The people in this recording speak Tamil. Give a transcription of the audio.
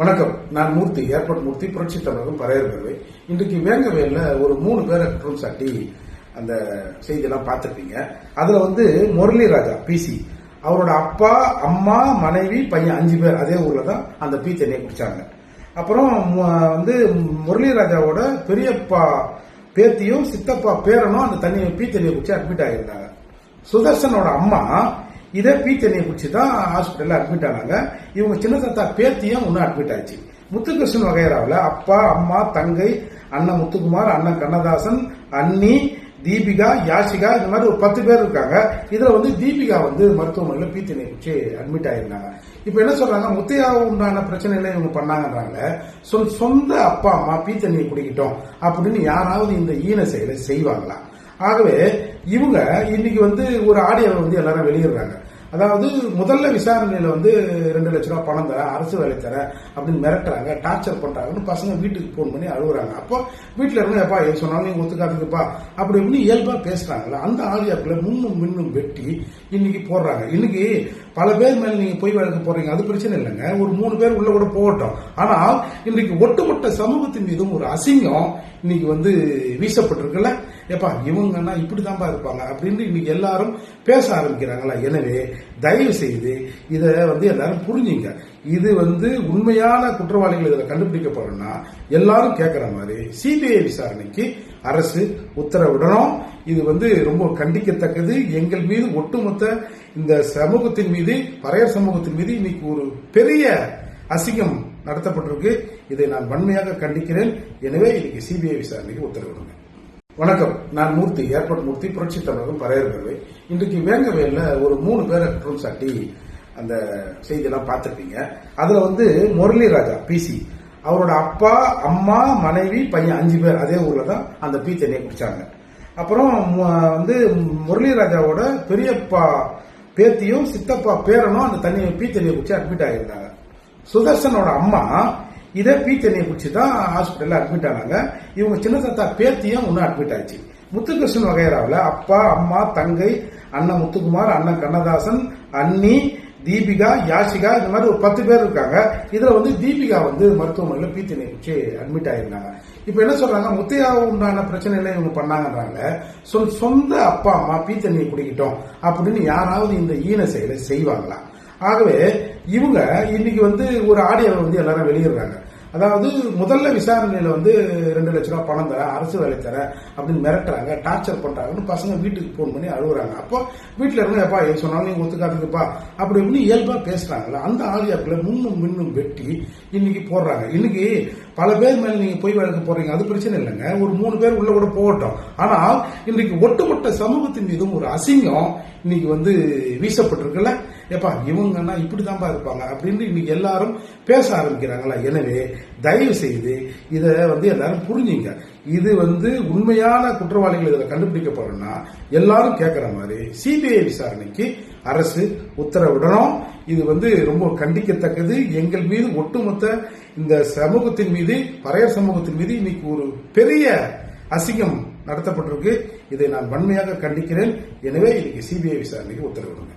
வணக்கம். நான் மூர்த்தி ஏர்போர்ட் மூர்த்தி புரட்சி தமிழகம் பரையர்கவை இன்றைக்கு வேங்கவேல ஒரு மூணு பேரை குற்றம் சாட்டி அந்த செய்தியெல்லாம் பார்த்துருப்பீங்க. அதுல வந்து முரளி ராஜா பிசி அவரோட அப்பா அம்மா மனைவி பையன் அஞ்சு பேர் அதே ஊர்ல தான் அந்த பீ தண்ணியை குடிச்சாங்க. அப்புறம் வந்து முரளி ராஜாவோட பெரியப்பா பேத்தியும் சித்தப்பா பேரனும் அந்த தண்ணியை பீ தண்ணியை குடிச்சு அட்மிட் ஆகியிருந்தாங்க. சுதர்சனோட அம்மா இதே பி தண்ணியை பிடிச்சி தான் ஹாஸ்பிட்டல்ல அட்மிட் ஆனாங்க. இவங்க சின்ன தாத்தா பேத்தியும் ஒன்னும் அட்மிட் ஆயிடுச்சு. முத்துகிருஷ்ணன் வகையராவில் அப்பா அம்மா தங்கை அண்ணன் முத்துக்குமார் அண்ணன் கண்ணதாசன் அண்ணி தீபிகா யாஷிகா இந்த மாதிரி ஒரு பத்து பேர் இருக்காங்க. இதுல வந்து தீபிகா வந்து மருத்துவமனையில் பீ தண்ணியை அட்மிட் ஆயிருந்தாங்க. இப்ப என்ன சொல்றாங்க? முத்தையா உண்டான பிரச்சனைகளை இவங்க பண்ணாங்கன்றாங்க. சொந்த- சொந்த அப்பா அம்மா பீ தண்ணியை அப்படின்னு யாராவது இந்த ஈன செயலை செய்வாங்களா? ஆகவே இவங்க இன்னைக்கு வந்து ஒரு ஆடியோ வந்து எல்லாரும் வெளியிடுறாங்க. அதாவது முதல்ல விசாரணையில வந்து ரெண்டு லட்ச ரூபா பணம் தரேன் அரசு வேலை தரேன் அப்படின்னு மிரட்டுறாங்க டார்ச்சர் பண்றாங்கன்னு பசங்க வீட்டுக்கு போன் பண்ணி அழுகுறாங்க. அப்போ வீட்டுல இருந்து எப்பா எது சொன்னாலும் நீங்க ஒத்துக்காதுப்பா அப்படி இப்படின்னு இயல்பா பேசுறாங்களா அந்த ஆடியோக்களை முன்னும் மின்னும் வெட்டி இன்னைக்கு போடுறாங்க. இன்னைக்கு பல பேர் மேல நீங்க போய் வழக்கு போடுறீங்க அது பிரச்சனை இல்லைங்க. ஒரு மூணு பேர் உள்ள கூட போகட்டும். ஆனால் இன்றைக்கு ஒட்டுமொத்த சமூகத்தின் மீதும் ஒரு அசிங்கம் இன்னைக்கு வந்து வீசப்பட்டிருக்குல்ல. ஏப்பா இவங்கன்னா இப்படிதான்ப்பா இருப்பாங்க அப்படின்னு இன்னைக்கு எல்லாரும் பேச ஆரம்பிக்கிறாங்களா? எனவே தயவு செய்து இதை வந்து எல்லாரும் புரிஞ்சுங்க. இது வந்து உண்மையான குற்றவாளிகள் இதில் கண்டுபிடிக்கப்படணும்னா எல்லாரும் கேட்குற மாதிரி சிபிஐ விசாரணைக்கு அரசு உத்தரவிடணும். இது வந்து ரொம்ப கண்டிக்கத்தக்கது. எங்கள் மீது ஒட்டுமொத்த இந்த சமூகத்தின் மீது பறையர் சமூகத்தின் மீது இன்னைக்கு ஒரு பெரிய அசிங்கம் நடத்தப்பட்டிருக்கு. இதை நான் வன்மையாக கண்டிக்கிறேன். எனவே இன்னைக்கு சிபிஐ விசாரணைக்கு உத்தரவிடுங்க வணக்கம். நான் மூர்த்தி ஏர்போர்ட் மூர்த்தி புரட்சி தமிழகம் பரையர்கவை இன்றைக்கு வேங்கவேல ஒரு மூணு பேரை குற்றம் சாட்டி அந்த செய்தியெல்லாம் பார்த்துருப்பீங்க. அதுல வந்து முரளி ராஜா பிசி அவரோட அப்பா அம்மா மனைவி பையன் அஞ்சு பேர் அதே ஊர்ல தான் அந்த பீ தண்ணியை குடிச்சாங்க. அப்புறம் வந்து முரளி ராஜாவோட பெரியப்பா பேத்தியும் சித்தப்பா பேரனும் அந்த தண்ணியை பீ தண்ணியை குடிச்சு அட்மிட் ஆகியிருந்தாங்க. சுதர்சனோட அம்மா இதே பீ தண்ணியை குடிச்சு தான் ஹாஸ்பிட்டல்ல அட்மிட் ஆனாங்க. இவங்க சின்ன தத்தா பேத்தியும் ஒன்னும் அட்மிட் ஆயிடுச்சு. முத்துகிருஷ்ணன் வகையராவில் அப்பா அம்மா தங்கை அண்ணன் முத்துக்குமார் அண்ணன் கண்ணதாசன் அண்ணி தீபிகா யாஷிகா இந்த மாதிரி ஒரு பத்து பேர் இருக்காங்க. இதுல வந்து தீபிகா வந்து மருத்துவமனையில் பீ தண்ணியை குடிச்சு அட்மிட் ஆயிருந்தாங்க. இப்ப என்ன சொல்றாங்க? முத்தையாவும் உண்டான பிரச்சனையில இவங்க பண்ணாங்கன்றாங்க. சொந்த- சொந்த அப்பா அம்மா பீத்தண்ணியை குடிக்கிட்டோம் அப்படின்னு யாராவது இந்த ஈன செயலை செய்வாங்களா? ஆகவே இவங்க இன்னைக்கு வந்து ஒரு ஆடியோ வந்து எல்லாரும் வெளியிடுறாங்க. அதாவது முதல்ல விசாரணையில வந்து ரெண்டு லட்ச ரூபா பணம் தரேன் அரசு வேலை தரேன் அப்படின்னு மிரட்டுறாங்க டார்ச்சர் பண்றாங்கன்னு பசங்க வீட்டுக்கு போன் பண்ணி அழுகுறாங்க. அப்போ வீட்டுல இருந்து எப்பா எது சொன்னாலும் நீங்க ஒத்துக்காதுங்கப்பா அப்படி இப்படின்னு இயல்பா பேசுறாங்கல்ல. அந்த ஆலியாக்களை முன்னும் மின்னும் வெட்டி இன்னைக்கு போடுறாங்க. இன்னைக்கு பல பேர் மேல நீங்க பொய் வழக்கு போறீங்க அது பிரச்சனை இல்லைங்க. ஒரு மூணு பேர் உள்ள கூட போகட்டும். ஆனால் இன்றைக்கு ஒட்டுமொத்த சமூகத்தின் மீதும் ஒரு அசிங்கம் இன்னைக்கு வந்து வீசப்பட்டிருக்குல்ல. ஏப்பா இவங்கன்னா இப்படிதான்பா இருப்பாங்க அப்படின்னு இன்னைக்கு எல்லாரும் பேச ஆரம்பிக்கிறாங்களா? எனவே தயவு செய்து இதை வந்து எல்லாரும் புரிஞ்சுங்க. இது வந்து உண்மையான குற்றவாளிகள் இதில் கண்டுபிடிக்கப்படணும்னா எல்லாரும் கேட்குற மாதிரி சிபிஐ விசாரணைக்கு அரசு உத்தரவிடணும். இது வந்து ரொம்ப கண்டிக்கத்தக்கது. எங்கள் மீது ஒட்டுமொத்த இந்த சமூகத்தின் மீது பறையர் சமூகத்தின் மீது இன்னைக்கு ஒரு பெரிய அசிங்கம் நடத்தப்பட்டிருக்கு. இதை நான் வன்மையாக கண்டிக்கிறேன். எனவே இன்னைக்கு சிபிஐ விசாரணைக்கு உத்தரவிடுங்க.